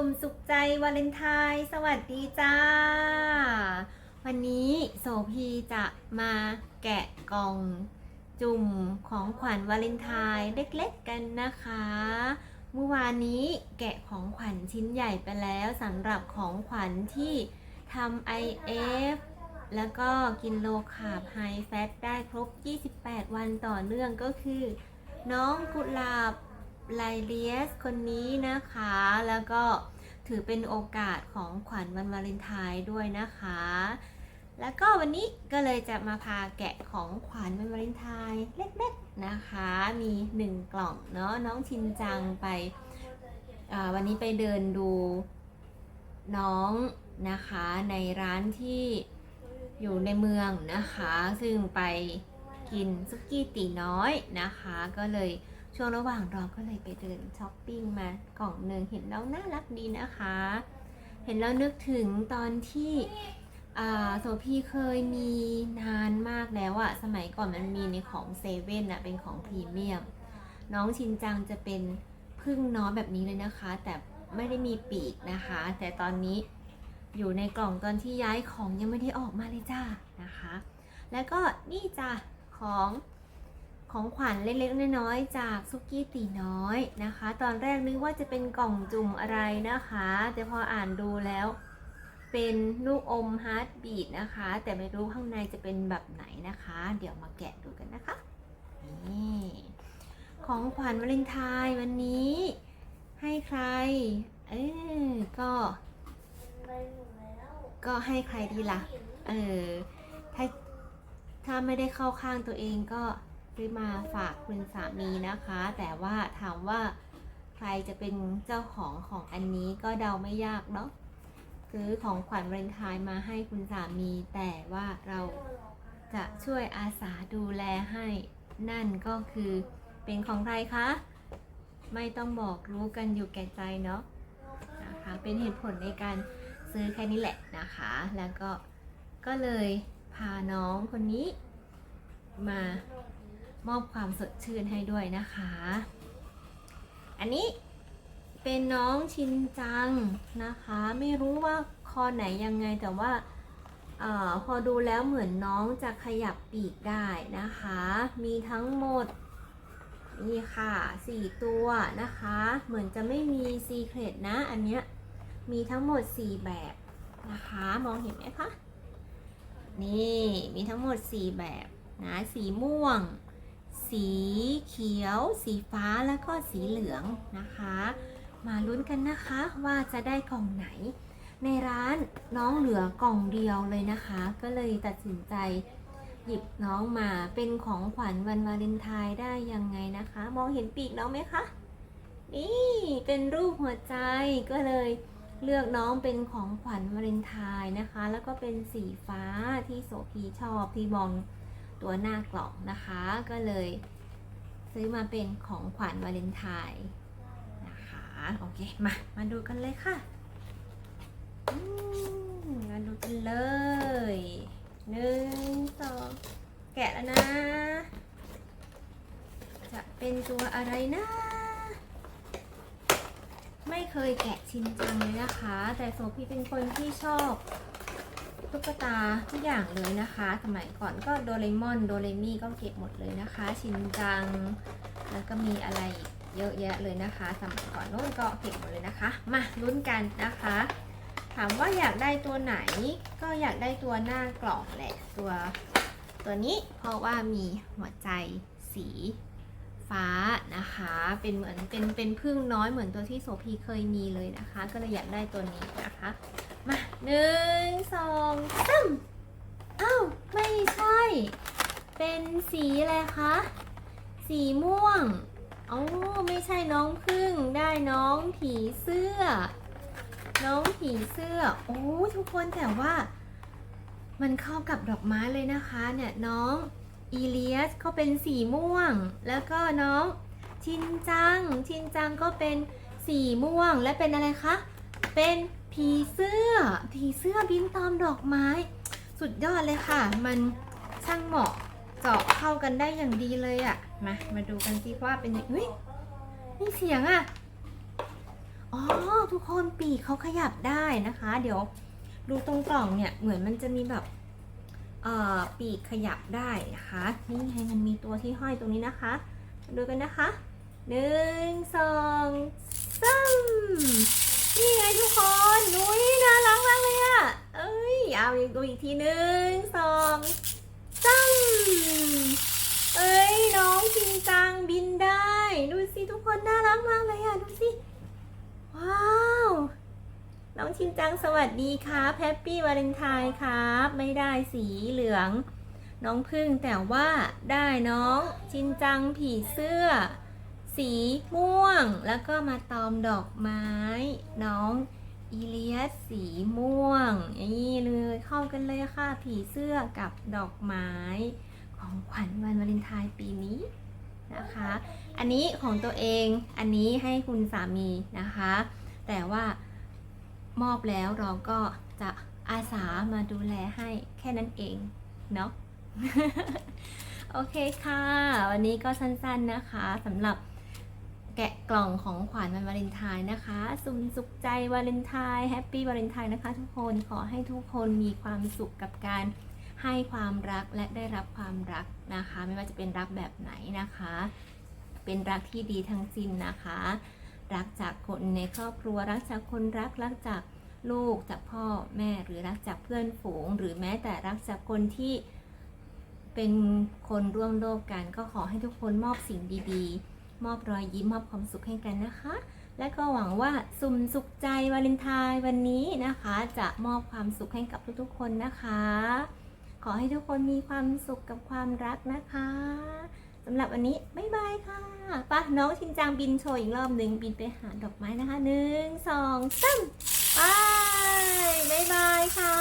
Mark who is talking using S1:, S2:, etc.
S1: ลุ่มสุขใจวาเลนไทน์สวัสดีจ้า วันนี้โสพีจะมาแกะกล่องจุ่มของขวัญวาเลนไทน์เล็กๆกันนะคะ เมื่อวานนี้แกะของขวัญชิ้นใหญ่ไปแล้วสำหรับของขวัญที่ทำ IF แล้วก็กินโลคาร์บไฮแฟตได้ครบ 28 วันต่อเนื่องก็คือ น้องกุหลาบไลเลียสคนนี้นะคะ แล้วก็ ถือเป็นโอกาสของขวัญวันวาเลนไทน์ด้วยนะคะ แล้วก็วันนี้ก็เลยจะมาพาแกะของขวัญวันวาเลนไทน์เล็กๆนะคะ มี 1 กล่องเนาะน้องชินจังไปวันนี้ไปเดินดูน้องนะคะในร้านที่อยู่ในเมืองนะคะ ซึ่งไปกินซุกี้ตีน้อยนะคะ ก็เลย ช่วงระหว่างรอก็เลยไปเดินช้อปปิ้งมากล่องหนึ่งเห็นแล้วน่ารักดีนะคะ เห็นแล้วนึกถึงตอนที่โซพีเคยมีนานมากแล้วอะสมัยก่อนมันมีในของเซเว่นอะเป็นของพรีเมียม น้องชินจังจะเป็นพึ่งน้อยแบบนี้เลยนะคะ แต่ไม่ได้มีปีกนะคะ แต่ตอนนี้อยู่ในกล่องตอนที่ย้ายของยังไม่ได้ออกมาเลยจ้านะคะ แล้วก็นี่จ้ะของ ของขวัญเล็กๆน้อยๆจากซุกี้ตีน้อยนะคะ ตอนแรกนึกว่าจะเป็นกล่องจุ่มอะไรนะคะ แต่พออ่านดูแล้ว เป็นลูกอมฮาร์ดบีดนะคะ แต่ไม่รู้ข้างในจะเป็นแบบไหนนะคะ เดี๋ยวมาแกะดูกันนะคะนี่ของขวัญวาเลนไทน์วันนี้ ให้ใคร เออก็ก็ให้ใครดีล่ะ เออ ถ้า ถ้าไม่ได้เข้าข้างตัวเองก็ ซื้อมาฝากคุณสามีนะคะ แต่ว่าถามว่าใครจะเป็นเจ้าของของอันนี้ก็เดาไม่ยากเนาะซื้อของขวัญวาเลนไทน์มาให้คุณสามี แต่ว่าเราจะช่วยอาสาดูแลให้นั่นก็คือเป็นของใครคะ ไม่ต้องบอกรู้กันอยู่แก่ใจเนาะนะคะเป็นเหตุผลในการซื้อแค่นี้แหละนะคะ แล้วก็ก็เลยพาน้องคนนี้มา มอบความสดชื่นให้ด้วยนะคะ อันนี้เป็นน้องชินจังนะคะ ไม่รู้ว่าคอไหนยังไงแต่ว่าออพอดูแล้วเหมือนน้องจะขยับปีกได้นะคะ มีทั้งหมดนี่ค่ะสี่ตัวนะคะ เหมือนจะไม่มีซีเครตนะ อันเนี้ยมีทั้งหมด 4 แบบนะคะ มองเห็นไหมคะ นี่มีทั้งหมด 4 แบบนะสีม่วง สีเขียว สีฟ้าแล้วก็สีเหลืองนะคะ มาลุ้นกันนะคะว่าจะได้กล่องไหน ในร้านน้องเหลือกล่องเดียวเลยนะคะ ก็เลยตัดสินใจหยิบน้องมาเป็นของขวัญวันวาเลนไทน์ได้ยังไงนะคะ มองเห็นปีกน้องไหมคะนี่เป็นรูปหัวใจก็เลยเลือกน้องเป็นของขวัญวาเลนไทน์นะคะ แล้วก็เป็นสีฟ้าที่โสพีชอบที่มอง ตัวหน้ากล่องนะคะ ก็เลยซื้อมาเป็นของขวัญวาเลนไทน์นะคะ โอเค มา มาดูกันเลยค่ะมมาดูกันเลยหนึ่งสองแกะแล้วนะ จะเป็นตัวอะไรนะ ไม่เคยแกะชิ้นจังเลยนะคะ แต่โซพีเป็นคนที่ชอบ ตุ๊กตาทุกอย่างเลยนะคะ สมัยก่อนก็โดเรมอนโดเรมี่ก็เก็บหมดเลยนะคะ ชินจัง แล้วก็มีอะไรเยอะแยะเลยนะคะ สมัยก่อนโน้นก็เก็บหมดเลยนะคะ มาลุ้นกันนะคะ ถามว่าอยากได้ตัวไหนก็อยากได้ตัวหน้ากล่องแหละตัวตัวนี้เพราะว่ามีหัวใจสีฟ้านะคะ เป็นเหมือนเป็นเป็นพึ่งน้อยเหมือนตัวที่โสพีเคยมีเลยนะคะ ก็เลยอยากได้ตัวนี้นะคะ หนึ่งสองสามอ้าวไม่ใช่ เป็นสีอะไรคะ สีม่วงอ๋อไม่ใช่น้องพึ่งได้น้องผีเสื้อ น้องผีเสื้อ โอ้ทุกคนแต่ว่ามันเข้ากับดอกไม้เลยนะคะเนี่ยน้องอีเลียสเขาเป็นสีม่วง แล้วก็น้องชินจัง ชินจังก็เป็นสีม่วงและเป็นอะไรคะ เป็น ผีเสื้อผีเสื้อบินตามดอกไม้ สุดยอดเลยค่ะ มันช่างเหมาะเจาะเข้ากันได้อย่างดีเลยอะ่ะมามาดูกันสิว่าเป็นยังเฮ้ยมีเสียงอะ่ะอ๋อทุกคนปีกเขาขยับได้นะคะ เดี๋ยวดูตรงกล่องเนี่ยเหมือนมันจะมีแบบเอ่อปีกขยับได้นะคะนี่ไงมันมีตัวที่ห้อยตรงนี้นะคะ ดูกันนะคะหนึ่งสองสาม นี่ไงทุกคนนุ้ยน่ารักมากเลยอะเอ้ย เอาอีกดูอีกทีหนึ่งสองสามเอ้ย น้องจริงจังบินได้ ดูสิทุกคนน่ารักมากเลยอะดูสิ ว้าว น้องชินจังสวัสดีครับแฮปปี้วาเลนไทน์ครับ ไม่ได้สีเหลือง น้องพึ่งแต่ว่าได้น้องชินจังผีเสื้อ สีม่วง แล้วก็มาตอมดอกไม้ น้องอีเลียสสีม่วงนี่เลยเข้ากันเลยค่ะ ผีเสื้อกับดอกไม้ ของขวัญวันวาเลนไทน์ปีนี้นะคะ อันนี้ของตัวเองอันนี้ให้คุณสามีนะคะ แต่ว่ามอบแล้วเราก็จะอาสามาดูแลให้แค่นั้นเองเนาะโอเคค่ะ วันนี้ก็สั้นๆนะคะสำหรับ แกะกล่องของขวัญวันวาเลนไทน์นะคะ สุนสุขใจวาเลนไทน์แฮปปี้วาเลนไทน์นะคะทุกคนขอให้ทุกคนมีความสุขกับการให้ความรักและได้รับความรักนะคะ ไม่ว่าจะเป็นรักแบบไหนนะคะ เป็นรักที่ดีทั้งสิ้นนะคะ รักจากคนในครอบครัวรักจากคนรักรักจากลูกจากพ่อแม่หรือรักจากเพื่อนฝูง หรือแม้แต่รักจากคนที่เป็นคนร่วมโลกกัน ก็ขอให้ทุกคนมอบสิ่งดี ๆ มอบรอยยิ้มมอบความสุขให้กันนะคะ และก็หวังว่าสุ่มสุขใจวาเลนไทน์วันนี้นะคะ จะมอบความสุขให้กับทุกๆคนนะคะ ขอให้ทุกคนมีความสุขกับความรักนะคะสำหรับวันนี้บ๊ายบายค่ะป่ะน้องชินจังบินโชว์อีกรอบหนึ่งบินไปหาดอกไม้นะคะหนึ่งสองสามไปบ๊ายบายค่ะ